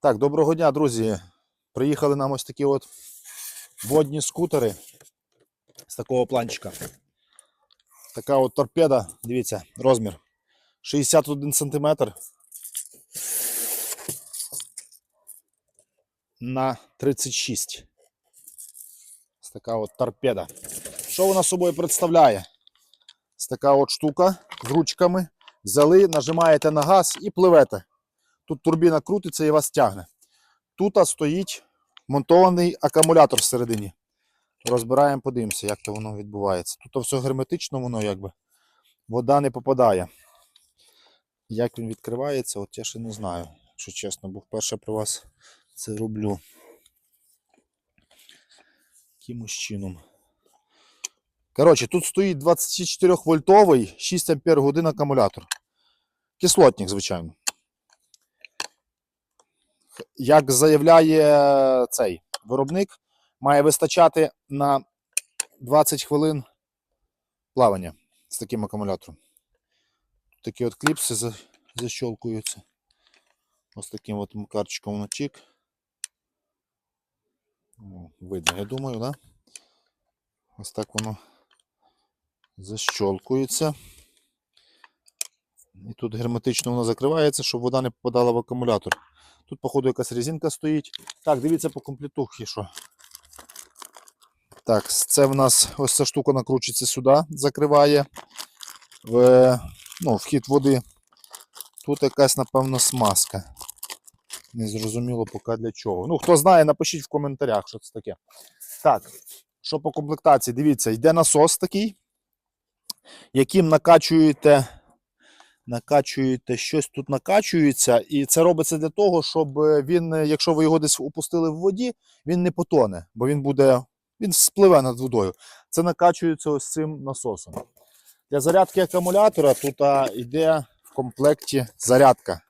Так, доброго дня, друзі. Приїхали нам ось такі от водні скутери з такого планчика. Така от торпеда, дивіться, розмір 61 см на 36. Ось така от торпеда. Що вона собою представляє? Ось така от штука з ручками. Взяли, нажимаєте на газ і пливете. Тут турбіна крутиться і вас тягне. Тут стоїть монтований акумулятор всередині. Розбираємо, подивимося, як то воно відбувається. Тут все герметично, воно якби вода не попадає. Як він відкривається, от я ще не знаю, якщо чесно, бо вперше при вас це роблю. Якимось чином. Коротше, тут стоїть 24 вольтовий 6 ампер годин акумулятор. Кислотник, звичайно. Як заявляє цей виробник, має вистачати на 20 хвилин плавання з таким акумулятором. Такі от кліпси за- защолкуються. Ось таким от макарчиком чик. Видно, я думаю, да? Ось так воно защолкується. І тут герметично воно закривається, щоб вода не попадала в акумулятор. Тут, походу, якась резинка стоїть. Так, дивіться по комплектухі, що. Так, це в нас ось ця штука накручується сюди, закриває в, ну, вхід води. Тут якась, напевно, смазка. Не зрозуміло поки для чого. Ну, хто знає, напишіть в коментарях, що це таке. Так, що по комплектації? Дивіться, йде насос такий, яким накачуєте накачуєте, щось тут накачується, і це робиться для того, щоб е, він, е, якщо ви його десь опустили в воді, він не потоне, бо він буде, він спливе над водою. Це накачується ось цим насосом. Для зарядки акумулятора тут йде в комплекті зарядка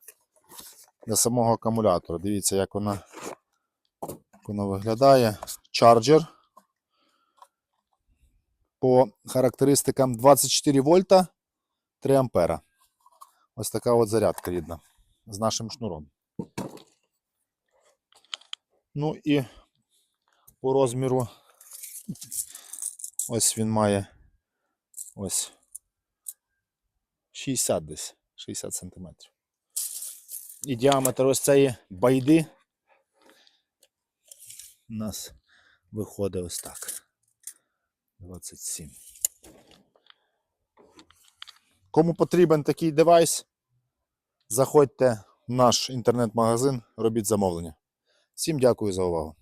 для самого акумулятора. Дивіться, як вона, як вона виглядає. Чарджер. По характеристикам 24 вольта 3 ампера. Ось така от зарядка рідна з нашим шнуром. Ну і по розміру ось він має ось 60 десь, 60 сантиметрів. І діаметр ось цієї байди у нас виходить ось так. 27. Кому потрібен такий девайс, заходьте в наш інтернет-магазин, робіть замовлення. Всім дякую за увагу.